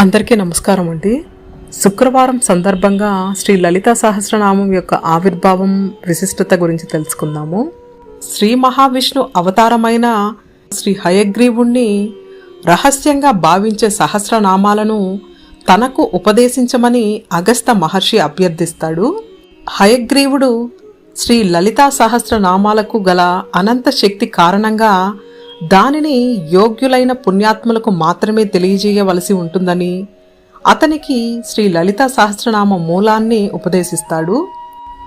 అందరికీ నమస్కారం అండి. శుక్రవారం సందర్భంగా శ్రీ లలితా సహస్రనామం యొక్క ఆవిర్భావం విశిష్టత గురించి తెలుసుకుందాము. శ్రీ మహావిష్ణు అవతారమైన శ్రీ హయగ్రీవుణ్ణి రహస్యంగా భావించే సహస్రనామాలను తనకు ఉపదేశించమని అగస్త మహర్షి అభ్యర్థిస్తాడు. హయగ్రీవుడు శ్రీ లలితా సహస్రనామాలకు గల అనంత శక్తి కారణంగా దానిని యోగ్యులైన పుణ్యాత్ములకు మాత్రమే తెలియజేయవలసి ఉంటుందని అతనికి శ్రీ లలిత సహస్రనామ మూలాన్ని ఉపదేశిస్తాడు.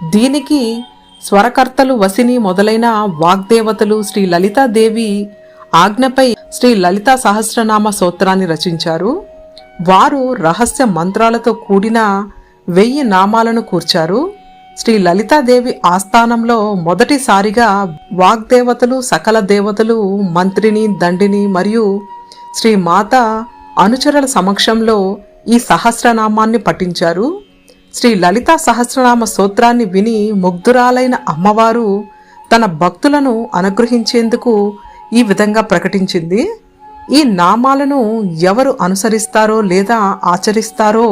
దీనికి స్వరకర్తలు వసిని మొదలైన వాగ్దేవతలు శ్రీ లలితాదేవి ఆజ్ఞపై శ్రీ లలితా సహస్రనామ సూత్రాన్ని రచించారు. వారు రహస్య మంత్రాలతో కూడిన వెయ్యి నామాలను కూర్చారు. శ్రీ లలితాదేవి ఆస్థానంలో మొదటిసారిగా వాగ్దేవతలు సకల దేవతలు మంత్రిని దండిని మరియు శ్రీ మాత అనుచరుల సమక్షంలో ఈ సహస్రనామాన్ని పఠించారు. శ్రీ లలితా సహస్రనామ సూత్రాన్ని విని ముగ్ధురాలైన అమ్మవారు తన భక్తులను అనుగ్రహించేందుకు ఈ విధంగా ప్రకటించింది. ఈ నామాలను ఎవరు అనుసరిస్తారో లేదా ఆచరిస్తారో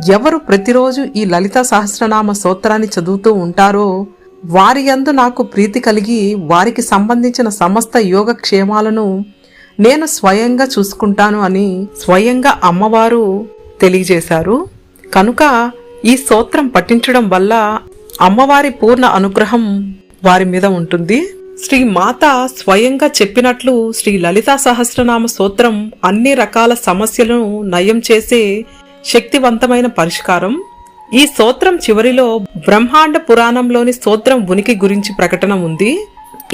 ఎవరు ప్రతిరోజు ఈ లలిత సహస్రనామ స్తోత్రాన్ని చదువుతూ ఉంటారో వారి యందు నాకు ప్రీతి కలిగి వారికి సంబంధించిన సమస్త యోగక్షేమాలను నేను స్వయంగా చూసుకుంటాను అని స్వయంగా అమ్మవారు తెలియజేశారు. కనుక ఈ స్తోత్రం పఠించడం వల్ల అమ్మవారి పూర్ణ అనుగ్రహం వారి మీద ఉంటుంది. శ్రీ మాత స్వయంగా చెప్పినట్లు శ్రీ లలితా సహస్రనామ స్తోత్రం అన్ని రకాల సమస్యలను నయం చేసే శక్తివంతమైన పరిష్కారం. ఈ స్తోత్రం చివరిలో బ్రహ్మాండ పురాణంలోని స్తోత్రం ఉనికి గురించి ప్రకటన ఉంది.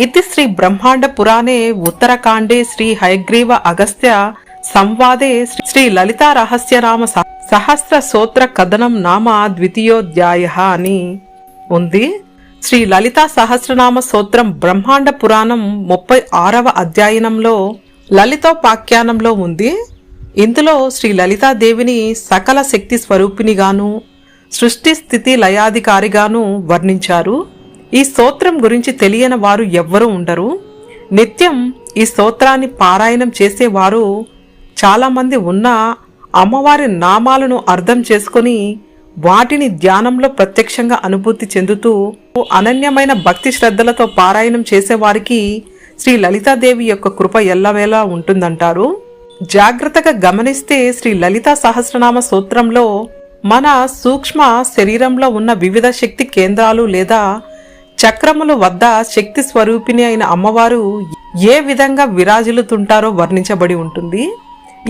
ఇది శ్రీ బ్రహ్మాండ పురాణే ఉత్తరకాండే శ్రీ హయగ్రీవ అగస్త్య సంవాదే శ్రీ లలితా రహస్యరామ సహస్ర స్తోత్ర కథనం నామ ద్వితీయోధ్యాయ అని ఉంది. శ్రీ లలితా సహస్రనామ స్తోత్రం బ్రహ్మాండ పురాణం ముప్పై ఆరవ అధ్యయనంలో లలితోపాఖ్యానంలో ఉంది. ఇందులో శ్రీ లలితాదేవిని సకల శక్తి స్వరూపినిగాను సృష్టి స్థితి లయాధికారిగాను వర్ణించారు. ఈ స్తోత్రం గురించి తెలియని వారు ఎవ్వరూ ఉండరు. నిత్యం ఈ స్తోత్రాన్ని పారాయణం చేసేవారు చాలామంది ఉన్న అమ్మవారి నామాలను అర్థం చేసుకొని వాటిని ధ్యానంలో ప్రత్యక్షంగా అనుభూతి చెందుతూ అనన్యమైన భక్తి శ్రద్ధలతో పారాయణం చేసేవారికి శ్రీ లలితాదేవి యొక్క కృప ఎల్లవేళ ఉంటుందంటారు. జాగ్రత్తగా గమనిస్తే శ్రీ లలితా సహస్రనామ సూత్రంలో మన సూక్ష్మ శరీరంలో ఉన్న వివిధ శక్తి కేంద్రాలు లేదా చక్రములు వద్ద శక్తి స్వరూపిణి అయిన అమ్మవారు ఏ విధంగా విరాజిల్లుతుంటారో వర్ణించబడి ఉంటుంది.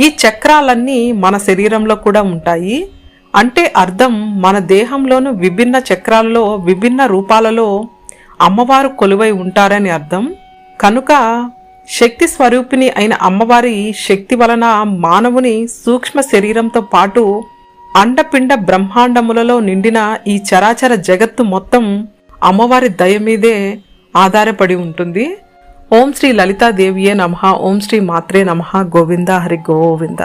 ఈ చక్రాలన్నీ మన శరీరంలో కూడా ఉంటాయి. అంటే అర్థం మన దేహంలోను విభిన్న చక్రాలలో విభిన్న రూపాలలో అమ్మవారు కొలువై ఉంటారని అర్థం. కనుక శక్తి స్వరూపిణి అయిన అమ్మవారి శక్తి వలన మానవుని సూక్ష్మ శరీరంతో పాటు అండపిండ బ్రహ్మాండములలో నిండిన ఈ చరాచర జగత్తు మొత్తం అమ్మవారి దయ మీదే ఆధారపడి ఉంటుంది. ఓం శ్రీ లలితాదేవియే నమ. ఓం శ్రీ మాత్రే నమ. గోవింద హరి గోవింద.